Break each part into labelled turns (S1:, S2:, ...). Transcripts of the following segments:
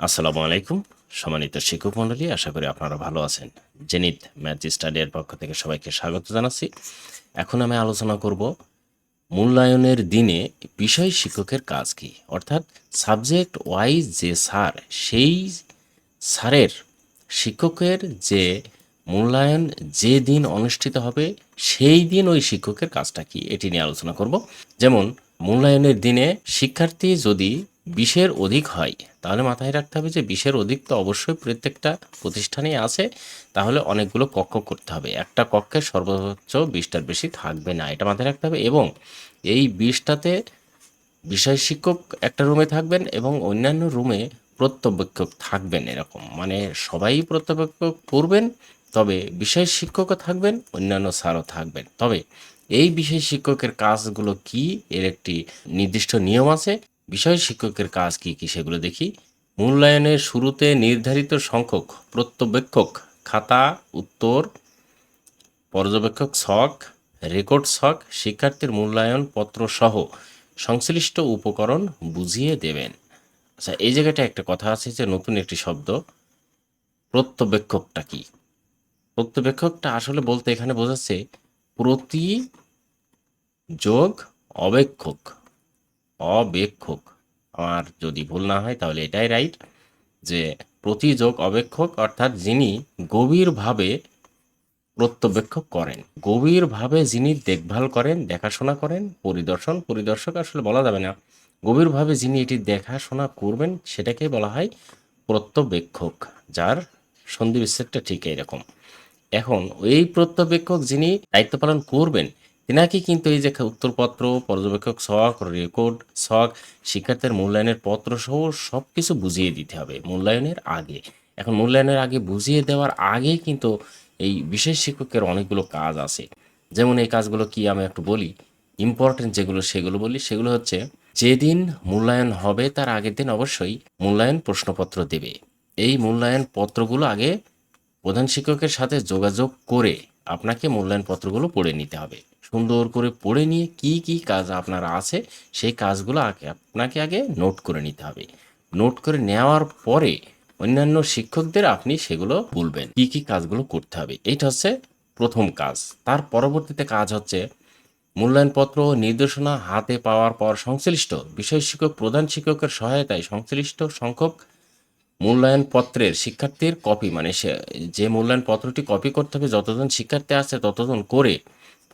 S1: আসসালামু আলাইকুম। সম্মানিত শিক্ষক মণ্ডলী, আশা করি আপনারা ভালো আছেন। জেনিত ম্যাথ স্টাডির পক্ষ থেকে সবাইকে স্বাগত জানাচ্ছি। এখন আমি আলোচনা করব মূল্যায়নের দিনে বিষয় শিক্ষকের কাজ কি? অর্থাৎ সাবজেক্ট ওয়াইজ যে স্যার, সেই স্যারের শিক্ষকের যে মূল্যায়ন যে দিন অনুষ্ঠিত হবে, সেই দিন ওই শিক্ষকের কাজটা কি? এটি নিয়ে আলোচনা করব। যেমন, মূল্যায়নের দিনে শিক্ষার্থী যদি বিশের অধিক হয়, তাহলে মাথায় রাখতে হবে যে বিশের অধিক তো অবশ্যই প্রত্যেকটা প্রতিষ্ঠানেই আছে, তাহলে অনেকগুলো কক্ষ করতে হবে। একটা কক্ষে সর্বোচ্চ বিশটার বেশি থাকবে না, এটা মাথায় রাখতে হবে। এবং এই বিশটাতে বিষয় শিক্ষক একটা রুমে থাকবেন এবং অন্যান্য রুমে প্রত্যবেক্ষক থাকবেন এরকম। মানে সবাই প্রত্যবেক্ষক করবেন তবে বিষয় শিক্ষকও থাকবেন, অন্যান্য স্যারও থাকবেন। তবে এই বিষয় শিক্ষকের কাজগুলো কি? এর একটি নির্দিষ্ট নিয়ম আছে। বিষয় শিক্ষকের কাজ কি কি সেগুলো দেখি। মূল্যায়নের শুরুতে নির্ধারিত সংখ্যক, প্রত্যবেক্ষক, খাতা, উত্তর, পর্যবেক্ষক ছক, রেকর্ড ছক, শিক্ষার্থীর মূল্যায়ন পত্র সহ সংশ্লিষ্ট উপকরণ বুঝিয়ে দেবেন। আচ্ছা এই জায়গাটা একটা কথা আছে যে নতুন একটি শব্দ, প্রত্যবেক্ষকটা কি? প্রত্যবেক্ষকটা আসলে বলতে এখানে বোঝাচ্ছে প্রতি যোগ অবেক্ষক। অবেক্ষক। আমার যদি ভুল না হয়, তাহলে এটাই রাইট যে প্রতি যোগ অবেক্ষক, অর্থাৎ যিনি গভীরভাবে প্রত্যবেক্ষক করেন। গভীরভাবে যিনি দেখভাল করেন, দেখাশোনা করেন, পরিদর্শন, পরিদর্শক আসলে বলা যাবে না। গভীরভাবে যিনি এটি দেখাশোনা করবেন, সেটাকে বলা হয় প্রত্যবেক্ষক, যার সন্ধি বিচ্ছেদটা ঠিক এরকম এখন, এই প্রত্যবেক্ষক যিনি দায়িত্ব পালন করবেন তিনাকে কিন্তু এই যে উত্তরপত্র, পর্যবেক্ষক ছক, রেকর্ড ছক, শিক্ষার্থীর মূল্যায়নের পত্র সহ সব কিছু বুঝিয়ে দিতে হবে মূল্যায়নের আগে। এখন মূল্যায়নের আগে বুঝিয়ে দেওয়ার আগে কিন্তু এই বিশেষ শিক্ষকের অনেকগুলো কাজ আছে। যেমন এই কাজগুলো কি আমি একটু বলি? ইম্পর্টেন্ট যেগুলো সেগুলো বলি। সেগুলো হচ্ছে, যেদিন মূল্যায়ন হবে তার আগের দিন অবশ্যই মূল্যায়ন প্রশ্নপত্র দেবে। এই মূল্যায়ন পত্রগুলো আগে প্রধান শিক্ষকের সাথে যোগাযোগ করে আপনাকে মূল্যায়ন পত্রগুলো পড়ে নিতে হবে। সুন্দর করে পড়ে নিয়ে কি কি কাজ আপনার আছে, সেই কাজগুলো আগে আপনাকে আগে নোট করে নিতে হবে। নোট করে নেওয়ার পরে অন্যান্য শিক্ষকদের আপনি সেগুলো বলবেন, কি কি কাজগুলো করতে হবে। এইটা হচ্ছে প্রথম কাজ। তার পরবর্তীতে কাজ হচ্ছে মূল্যায়নপত্র নির্দেশনা হাতে পাওয়ার পর সংশ্লিষ্ট বিষয় শিক্ষক, প্রধান শিক্ষকের সহায়তায় সংশ্লিষ্ট সংখ্যক মূল্যায়ন পত্রের শিক্ষার্থীর কপি মানে সে, যে মূল্যায়ন পত্রটি কপি করতে হবে, যতজন শিক্ষার্থী আছে, ততজন করে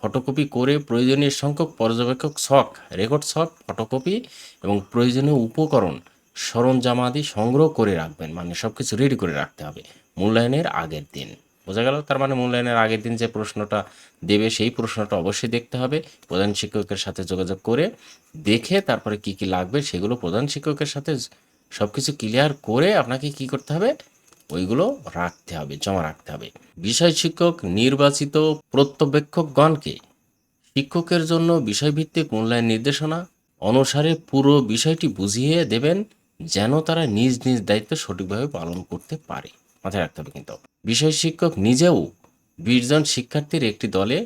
S1: ফটোকপি করে প্রয়োজনীয় সংখ্যক পর্যবেক্ষক ছক রেকর্ড ছক ফটোকপি এবং প্রয়োজনীয় উপকরণ সরঞ্জামাদি সংগ্রহ করে রাখবেন। মানে সব কিছু রেডি করে রাখতে হবে মূল্যায়নের আগের দিন। বোঝা গেল তার মানে মূল্যায়নের আগের দিন যে প্রশ্নটা দেবে, সেই প্রশ্নটা অবশ্যই দেখতে হবে। প্রধান শিক্ষকের সাথে যোগাযোগ করে দেখে তারপরে কি কি লাগবে, সেগুলো প্রধান শিক্ষকের সাথে সব কিছু ক্লিয়ার করে আপনাকে কি করতে হবে? ওইগুলো রাখতে হবে, জমা রাখতে হবে। বিষয় শিক্ষক, নির্বাচিত প্রত্যবেক্ষকগণকে শিক্ষকের জন্য বিষয়ভিত্তিক মূল্যায়ন নির্দেশনা অনুসারে পুরো বিষয়টি বুঝিয়ে দেবেন, যেন তারা নিজ নিজ দায়িত্ব সঠিকভাবে পালন করতে পারে। মাথায় রাখতে হবে কিন্তু। বিষয় শিক্ষক নিজেও বিশজন শিক্ষার্থীর একটি দলে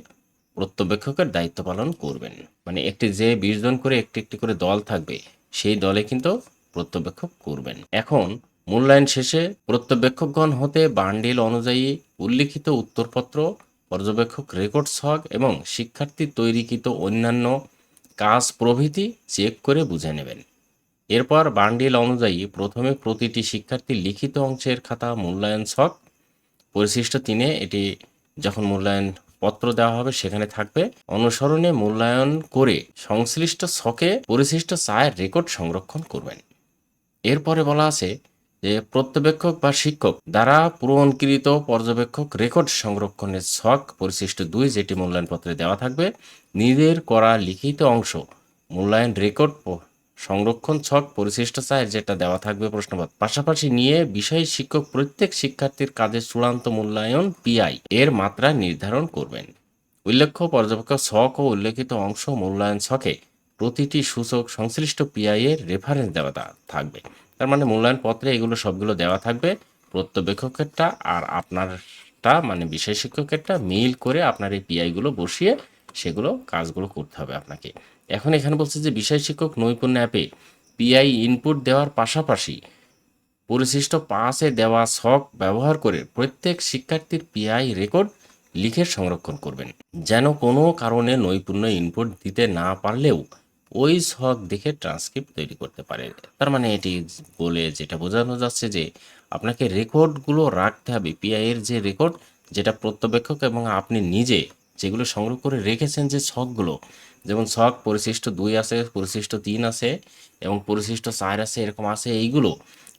S1: প্রত্যবেক্ষকের দায়িত্ব পালন করবেন। মানে একটি যে বিশজন করে একটি একটি করে দল থাকবে, সেই দলে কিন্তু প্রত্যবেক্ষক করবেন। এখন, মূল্যায়ন শেষে প্রত্যবেক্ষকগণ হতে বান্ডিল অনুযায়ী উল্লিখিত উত্তরপত্র, পর্যবেক্ষক রেকর্ড ছক এবং শিক্ষার্থী তৈরিকৃত অন্যান্য কাজ প্রভৃতি চেক করে বুঝে নেবেন। এরপর বান্ডিল অনুযায়ী প্রথমে প্রতিটি শিক্ষার্থীর লিখিত অংশের খাতা মূল্যায়ন ছক। পরিশিষ্ট তিনে এটি যখন মূল্যায়ন পত্র দেওয়া হবে সেখানে থাকবে। অনুসরণে মূল্যায়ন করে সংশ্লিষ্ট ছকে পরিশিষ্ট চায়ের রেকর্ড সংরক্ষণ করবেন। এরপরে বলা আছে যে প্রত্যবেক্ষক বা শিক্ষক দ্বারা পূরণকৃত পর্যবেক্ষক রেকর্ড সংরক্ষণের ছক পরিশিষ্ট দুই যেটি মূল্যায়নপত্রে দেওয়া থাকবে। নিজের করা লিখিত অংশ, মূল্যায়ন রেকর্ড সংরক্ষণ ছক পরিশিষ্ট চায়ের যেটা দেওয়া থাকবে প্রশ্নপত্র পাশাপাশি নিয়ে বিষয় শিক্ষক প্রত্যেক শিক্ষার্থীর কাজের চূড়ান্ত মূল্যায়ন পিআই এর মাত্রা নির্ধারণ করবেন। উল্লেখ্য, পর্যবেক্ষক ছক ও উল্লেখিত অংশ মূল্যায়ন ছকে প্রতিটি সূচক সংশ্লিষ্ট পিআই এর রেফারেন্স দেওয়া থাকবে। তার মানে মূল্যায়ন পত্রে এগুলো সবগুলো দেওয়া থাকবে। প্রত্যবেক্ষকেরটা আর আপনারটা মানে বিষয় শিক্ষকেরটা মিল করে আপনার এই পিআইগুলো বসিয়ে সেগুলো কাজগুলো করতে হবে আপনাকে। এখন এখানে বলছে যে বিষয় শিক্ষক নৈপুণ্য অ্যাপে পিআই ইনপুট দেওয়ার পাশাপাশি পরিশিষ্ট পাশে দেওয়া ছক ব্যবহার করে প্রত্যেক শিক্ষার্থীর পিআই রেকর্ড লিখে সংরক্ষণ করবেন। যেন কোনো কারণে নৈপুণ্য ইনপুট দিতে না পারলেও ওই ছক দেখে ট্রান্সক্রিপ্ট তৈরি করতে পারে তার মানে এটি বলে যেটা বোঝানো যাচ্ছে যে আপনাকে রেকর্ডগুলো রাখতে হবে। পিআই এর যে রেকর্ড যেটা প্রত্যবেক্ষক এবং আপনি নিজে যেগুলো সংগ্রহ করে রেখেছেন যে ছকগুলো, যেমন ছক পরিশিষ্ট দুই আছে, পরিশিষ্ট তিন আছে এবং পরিশিষ্ট চার আছে, এরকম আছে, এইগুলো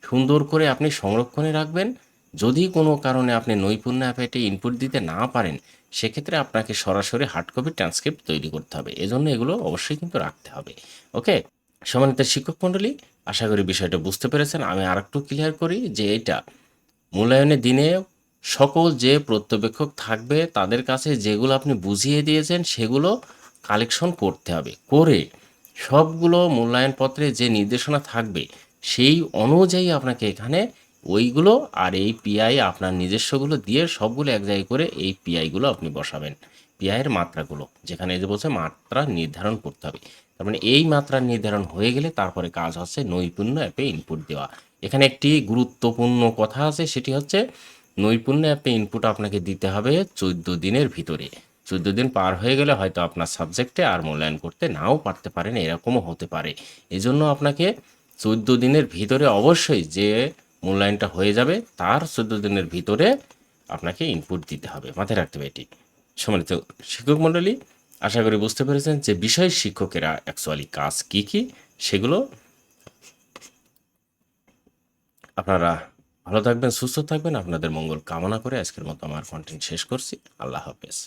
S1: সুন্দর করে আপনি সংরক্ষণে রাখবেন। যদি কোনো কারণে আপনি নৈপুণ্য অ্যাপে এটি ইনপুট দিতে না পারেন, সেক্ষেত্রে আপনাকে সরাসরি হার্ড কপি ট্রান্সক্রিপ্ট তৈরি করতে হবে। এজন্য এগুলো অবশ্যই কিন্তু রাখতে হবে। ওকে? সম্মানিত শিক্ষক মণ্ডলী, আশা করি বিষয়টা বুঝতে পেরেছেন। আমি আরেকটু ক্লিয়ার করি যে এটা মূল্যায়নের দিনে সকল যে প্রত্যবেক্ষক থাকবে, তাদের কাছে যেগুলো আপনি বুঝিয়ে দিয়েছেন, সেগুলো কালেকশন করতে হবে। করে সবগুলো মূল্যায়নপত্রে যে নির্দেশনা থাকবে, সেই অনুযায়ী আপনাকে এখানে ওইগুলো আর এই পিআই আপনার নিজস্বগুলো দিয়ে সবগুলো এক জায়গায় করে এই পিআইগুলো আপনি বসাবেন। পিআইয়ের মাত্রাগুলো, যেখানে যে বলছে মাত্রা নির্ধারণ করতে হবে। তার মানে এই মাত্রা নির্ধারণ হয়ে গেলে তারপরে কাজ হচ্ছে নৈপুণ্য অ্যাপে ইনপুট দেওয়া। এখানে একটি গুরুত্বপূর্ণ কথা আছে, সেটি হচ্ছে নৈপুণ্য অ্যাপে ইনপুট আপনাকে দিতে হবে চোদ্দ দিনের ভিতরে। চোদ্দ দিন পার হয়ে গেলে হয়তো আপনার সাবজেক্টে আর মূল্যায়ন করতে নাও পারতে পারেন, এরকমও হতে পারে। এজন্য আপনাকে চোদ্দ দিনের ভিতরে অবশ্যই যে মূল্যায়নটা হয়ে যাবে, তার চোদ্দ দিনের ভিতরে আপনাকে ইনপুট দিতে হবে। মাথায় রাখতে হবে এটি। সম্মানিত শিক্ষক মণ্ডলী, আশা করি বুঝতে পেরেছেন যে বিষয় শিক্ষকেরা অ্যাকচুয়ালি কাজ কি কি, সেগুলো আপনারা ভালো থাকবেন, সুস্থ থাকবেন। আপনাদের মঙ্গল কামনা করে আজকের মতো আমার কন্টেন্ট শেষ করছি। আল্লাহ হাফেজ।